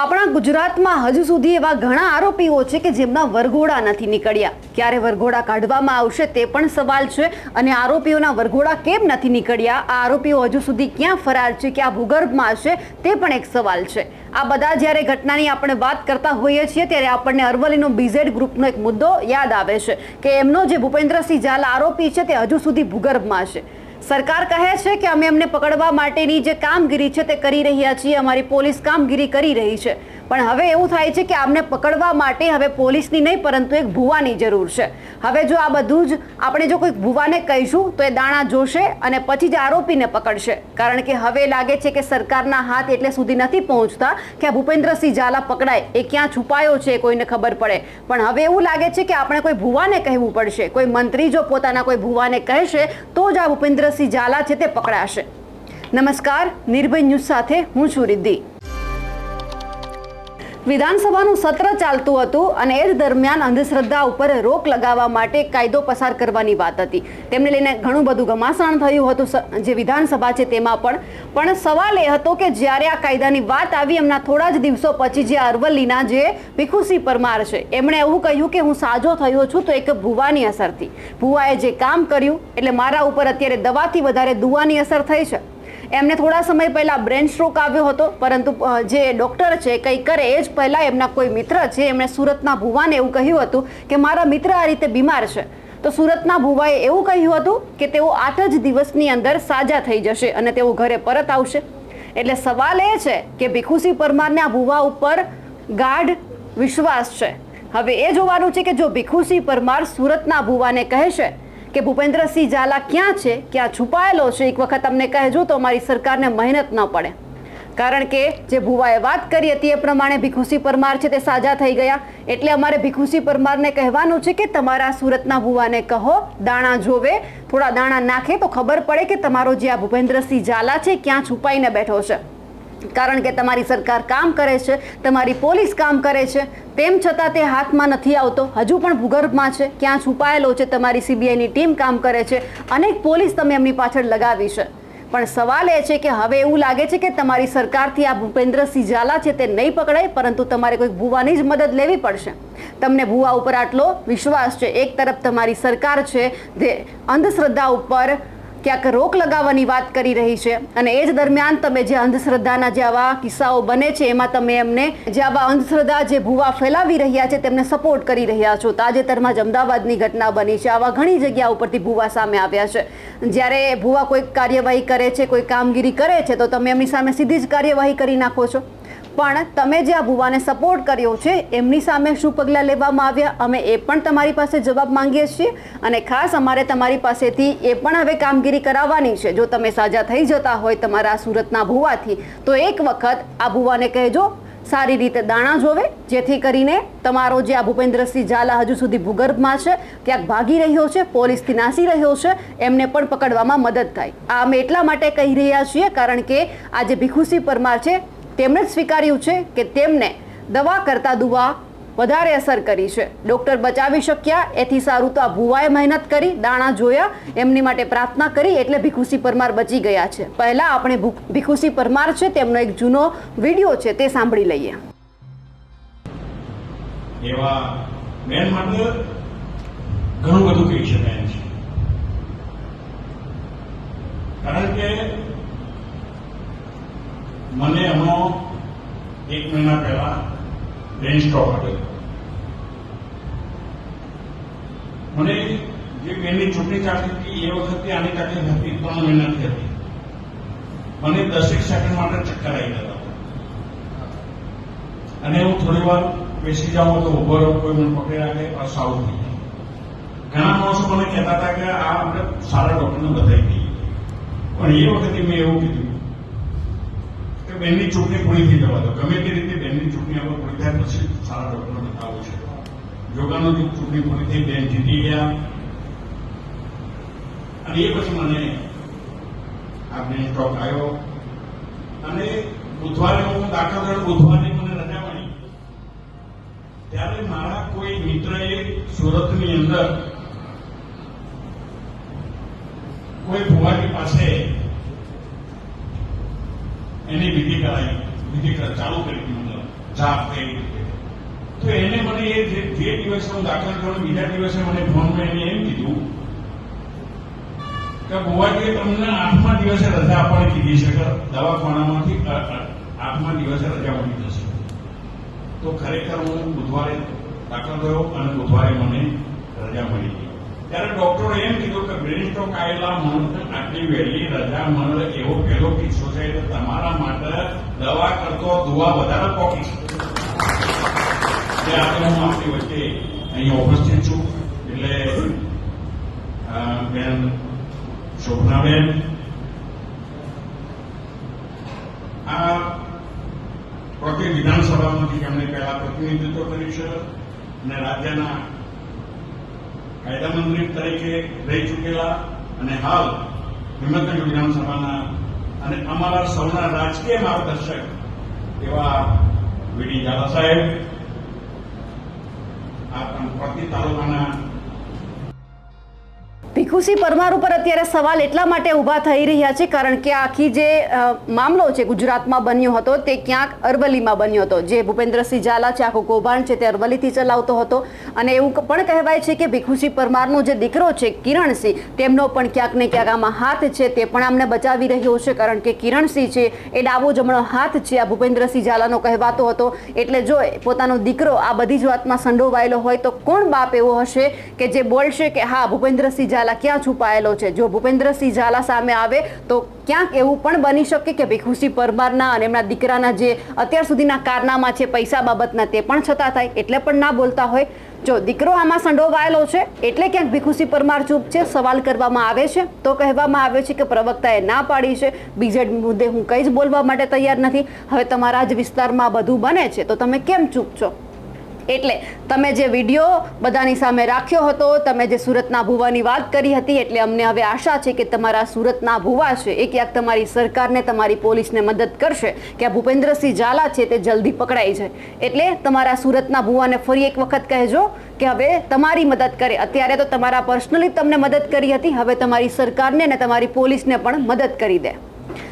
આપણા ગુજરાતમાં હજુ સુધી એવા ઘણા આરોપીઓ છે કે જેમના વરઘોડા નથી નીકળ્યા. ક્યારે વરઘોડા કાઢવામાં આવશે તે પણ સવાલ છે અને આરોપીઓના વરઘોડા કેમ નથી નીકળ્યા? આ આરોપીઓ હજુ સુધી ક્યાં ફરાર છે? ક્યાં ભૂગર્ભમાં છે? તે પણ એક સવાલ છે. આ બધા જ્યારે ઘટનાની આપણે વાત કરતા હોઈએ છીએ ત્યારે આપણને અરવલ્લીનો બીઝેડ ગ્રુપનો એક મુદ્દો યાદ આવે છે કે એમનો જે ભૂપેન્દ્રસિંહ ઝાલા આરોપી છે તે હજુ સુધી ભૂગર્ભમાં છે. સરકાર કહે છે કે અમે એમને પકડવા માટેની જે કામગીરી છે તે કરી રહ્યા છીએ, અમારી પોલીસ કામગીરી કરી રહી છે. પણ હવે એવું થાય છે કે આમને પકડવા માટે હવે પોલીસની નહીં, પરંતુ એક ભુવાની જરૂર છે. હવે જો આ બધું જ આપણે જો કોઈક ભુવાને કહીશું, તો એ દાણા જોશે અને પછી જ આરોપીને પકડશે. કારણ કે હવે લાગે છે કે સરકારના હાથ એટલે સુધી નથી પહોંચતા કે આ ભૂપેન્દ્રસિંહ ઝાલા પકડાય. એ ક્યાં છુપાયો છે કોઈને ખબર પડે. પણ હવે એવું લાગે છે કે આપણે કોઈ ભુવાને કહેવું પડશે. કોઈ મંત્રી જો પોતાના કોઈ ભુવાને કહેશે, તો જ આ ભૂપેન્દ્રસિંહ ઝાલા છે તે પકડાશે. નમસ્કાર નિર્ભય ન્યૂઝ સાથે હું છું રિદ્ધિ. વિધાનસભાનું સત્ર ચાલતું હતું અને એ દરમિયાન અંધશ્રદ્ધા ઉપર રોક લગાવવા માટે કાયદો પસાર કરવાની વાત હતી. તેમને લઈને ઘણું બધું ઘમાસાણ થયું હતું જે વિધાનસભા છે તેમાં પણ. પણ સવાલ એ હતો કે જ્યારે આ કાયદાની વાત આવી, એમના થોડા જ દિવસો પછી જે અરવલ્લીના જે ભીખુસિંહ પરમાર છે, એમણે એવું કહ્યું કે હું સાજો થયો છું તો એક ભુવાની અસરથી. ભુવાએ જે કામ કર્યું, એટલે મારા ઉપર અત્યારે દવાથી વધારે દુવાની અસર થઈ છે. એમને થોડા સમય પહેલા બ્રેન સ્ટ્રોક આવ્યો હતો, પરંતુ જે ડોક્ટર છે, કંઈ કરે એ જ પહેલાં એમના કોઈ મિત્ર છે, એમણે સુરતના ભુવાને એવું કહ્યું હતું કે, મારા મિત્ર આ રીતે બીમાર છે. તો સુરતના ભુવાએ એવું કહ્યું હતું કે, તેઓ આઠ જ દિવસની અંદર સાજા થઈ જશે અને તેઓ ઘરે પરત આવશે. એટલે સવાલ એ છે કે ભીખુસિંહ પરમારને આ ભુવા ઉપર ગાઢ વિશ્વાસ છે. હવે એ જોવાનું છે કે, જો ભીખુસિંહ પરમાર સુરતના ભુવાને કહેશે કે ભૂપેન્દ્રસિંહ ઝાલા ક્યાં છે, ક્યાં છુપાયેલો છે, એક વખત અમને કહેજો તો અમારી સરકારને મહેનત ન પડે. કારણ કે જે ભુવાએ વાત કરી હતી એ પ્રમાણે ભીખુસી પરમાર છે તે સાજા થઈ ગયા. એટલે અમારે ભીખુસી પરમારને કહેવાનું છે કે તમારા સુરતના ભુવાને કહો, દાણા જોવે, થોડા દાણા નાખે તો ખબર પડે કે તમારો જે આ ભૂપેન્દ્રસિંહ ઝાલા છે ક્યાં છુપાઈને બેઠો છે. કારણ કે તમારી સરકાર કામ કરે છે, તમારી પોલીસ કામ કરે છે, તેમ છતાં તે હાથમાં નથી આવતો. હજુ પણ ભૂગર્ભમાં છે, ક્યાં છુપાયેલો છે, તમારી સીબીઆઈની ટીમ કામ કરે છે, અનેક પોલીસ તમે એમની પાછળ લગાવી છે. પણ સવાલ એ છે કે હવે એવું લાગે છે કે તમારી સરકારથી આ ભૂપેન્દ્રસિંહ ઝાલા છે તે નહીં પકડાય, પરંતુ તમારે કોઈક ભુવાની જ મદદ લેવી પડશે. તમને ભુવા ઉપર આટલો વિશ્વાસ છે, એક તરફ તમારી સરકાર છે જે અંધશ્રદ્ધા ઉપર ક્યાંક રોક લગાવવાની વાત કરી રહી છે. અને એ જ દરમિયાન તમે જે અંધશ્રદ્ધાના જે આવા કિસ્સાઓ બને છે, એમાં તમે એમને જે આવા અંધશ્રદ્ધા જે ભૂવા ફેલાવી રહ્યા છે, તેમને સપોર્ટ કરી રહ્યા છો. તાજેતરમાં જ અમદાવાદની ઘટના બની છે. આવા ઘણી જગ્યા ઉપરથી ભૂવા સામે આવ્યા છે. જ્યારે ભૂવા કોઈ કાર્યવાહી કરે છે, કોઈ કામગીરી કરે છે, તો તમે એમની સામે સીધી જ કાર્યવાહી કરી નાખો છો. પણ તમે જે આ ભુવાને સપોર્ટ કર્યો છે, એમની સામે શું પગલાં લેવામાં આવ્યા? અમે એ પણ તમારી પાસે જવાબ માંગીએ છીએ અને ખાસ અમારે તમારી પાસેથી એ પણ હવે કામગીરી કરાવવાની છે. જો તમે સાજા થઈ જતા હોય તમારા સુરતના ભુવાથી, તો એક વખત આ ભુવાને કહેજો, સારી રીતે દાણા જોવે, જેથી કરીને તમારો જે આ ભૂપેન્દ્રસિંહ ઝાલા હજુ સુધી ભૂગર્ભમાં છે, ક્યાંક ભાગી રહ્યો છે, પોલીસથી નાસી રહ્યો છે, એમને પણ પકડવામાં મદદ થાય. આ અમે એટલા માટે કહી રહ્યા છીએ, કારણ કે આ જે ભીખુસિંહ પરમાર છે તેમણે જ સ્વીકાર્યું છે કે તેમને દવા કરતા દુવા વધારે અસર કરી છે. ડૉક્ટર બચાવી શક્યા, એથી સારું તો આ ભુવાએ મહેનત કરી, દાણા જોયા, એમની માટે પ્રાર્થના કરી, એટલે ભીખુસી પરમાર બચી ગયા છે. પહેલાં આપણે ભીખુસી પરમાર છે, તેમનો એક જૂનો વીડિયો છે, તે સાંભળી લઈએ. એવા બેન માટે ઘણું બધું કહી શકાય છે. કારણ કે મને એમનો એક મહિના પહેલા બ્રેન સ્ટ્રોક હતો. મને જે બેનની ચૂંટણી ચાલતી હતી, એ વખતે આની તકલીફ હતી, ત્રણ મહિનાથી હતી. મને દસેક સેકન્ડ માટે ચક્કર આવી ગયા અને હું થોડી વાર બેસી જાઉં તો ઊભો રહું, કોઈ મને પકડી રાખે આ સારું થઈ જાય ઘણા માણસો મને કહેતા હતા કે આ આપણે સારા ડોક્ટરને બતાવી દઈએ પણ એ વખતે મેં એવું કીધું બેનની ચૂંટણી પૂરી થઈ જવા દો. ગમે તે રીતે બેનની ચૂંટણી આપણે પૂરી થાય પછી સારા ડોક્ટરને બતાવો છે. યોગાનો જે ચૂંટણી પૂરી થઈ, બેન જીતી ગયા. અને એ પછી મને આ બ્રેન સ્ટ્રોક આવ્યો અને બુધવારે હું દાખલ થયો, બુધવારે મને રજા મળી. ત્યારે મારા કોઈ મિત્રએ સુરતની અંદર કોઈ ભુવાજી પાસે સાફ થઈ રીતે તો એને મને એ જે દિવસે હું દાખલ કર્યો, બીજા દિવસે મને ફોનમાં એને એમ કીધું કે બુવાજીએ તમને આઠમા દિવસે રજા આપવાની કીધી છે કે દવાખાનામાંથી આઠમા દિવસે રજા મળી જશે. તો ખરેખર હું બુધવારે દાખલ થયો અને બુધવારે મને રજા મળી ગઈ. ત્યારે ડોક્ટરો એમ કીધું કે બ્રેન સ્ટ્રોક આવેલા આટલી વહેલી રજા મળે એવો પહેલો કિસ્સો છે એટલે તમારા માટે દવા કરતો દુવા વધારે પોકી છે આજે હું આપણી વચ્ચે અહીંયા ઉપસ્થિત છું. એટલે બેન શોભનાબેન, આ પ્રતિ વિધાનસભામાંથી એમણે પહેલા પ્રતિનિધિત્વ કર્યું છે અને રાજ્યના કાયદા તરીકે રહી ચૂકેલા અને હાલ હિંમતનગર વિધાનસભાના અને અમારા સૌના રાજકીય માર્ગદર્શક એવા વીડી ઝાલા સાહેબ, આ પ્રતિ તાલુકાના ભીખુસિંહ પરમાર ઉપર અત્યારે સવાલ એટલા માટે ઊભા થઈ રહ્યા છે, કારણ કે આખી જે મામલો છે ગુજરાતમાં બન્યો હતો, તે ક્યાંક અરવલ્લીમાં બન્યો હતો. જે ભૂપેન્દ્રસિંહ ઝાલા છે, આખું કૌભાંડ છે તે અરવલ્લીથી ચલાવતો હતો. અને એવું પણ કહેવાય છે કે ભીખુસિંહ પરમારનો જે દીકરો છે, કિરણસિંહ, તેમનો પણ ક્યાંક ને ક્યાંક આમાં હાથ છે, તે પણ આમને બચાવી રહ્યો છે, કારણ કે કિરણસિંહ છે, એ ડાબો જમણો હાથ છે આ ભૂપેન્દ્રસિંહ ઝાલાનો કહેવાતો હતો. એટલે જો પોતાનો દીકરો આ બધી જ વાતમાં સંડોવાયેલો હોય તો કોણ બાપ એવો હશે કે જે બોલશે કે હા, ભૂપેન્દ્રસિંહ ઝાલા ક્યાં છુપાયેલો છે? જો ભૂપેન્દ્રસિંહ ઝાલા સામે આવે, તો ક્યાંક એવું પણ બની શકે કે ભીખુસિંહ પરમારના અને એમના દીકરાના જે અત્યાર સુધીના કારનામા છે પૈસા બાબતના તે પણ છતાં થાય, એટલે પણ ના બોલતા હોય. જો દીકરો આમાં સંડોવાયેલો છે, એટલે ક્યાંક ભીખુસિંહ પરમાર ચૂપ છે? સવાલ કરવામાં આવે છે? તો કહેવામાં આવે છે કે પ્રવક્તાએ ના પાડી છે. બીજે મુદ્દે હું કંઈ જ બોલવા માટે તૈયાર નથી. હવે તમારા જ વિસ્તારમાં બધું બને છે. તો તમે કેમ ચૂપ છો? એટલે તમે જે વીડિયો બધાની સામે રાખ્યો હતો, તમે જે સુરતના ભુવાની વાત કરી હતી, એટલે અમને હવે આશા છે કે તમારા સુરતના ભુવા છે. એ ક્યાંક તમારી સરકારને, તમારી પોલીસને મદદ કરશે કે આ ભૂપેન્દ્રસિંહ ઝાલા છે તે જલ્દી પકડાઈ જાય. એટલે તમારા સુરતના ભુવાને ફરી એક વખત કહેજો કે હવે તમારી મદદ કરે. અત્યારે તો તમારા પર્સનલી તમને મદદ કરી હતી. હવે તમારી સરકારને અને તમારી પોલીસને પણ મદદ કરી દે.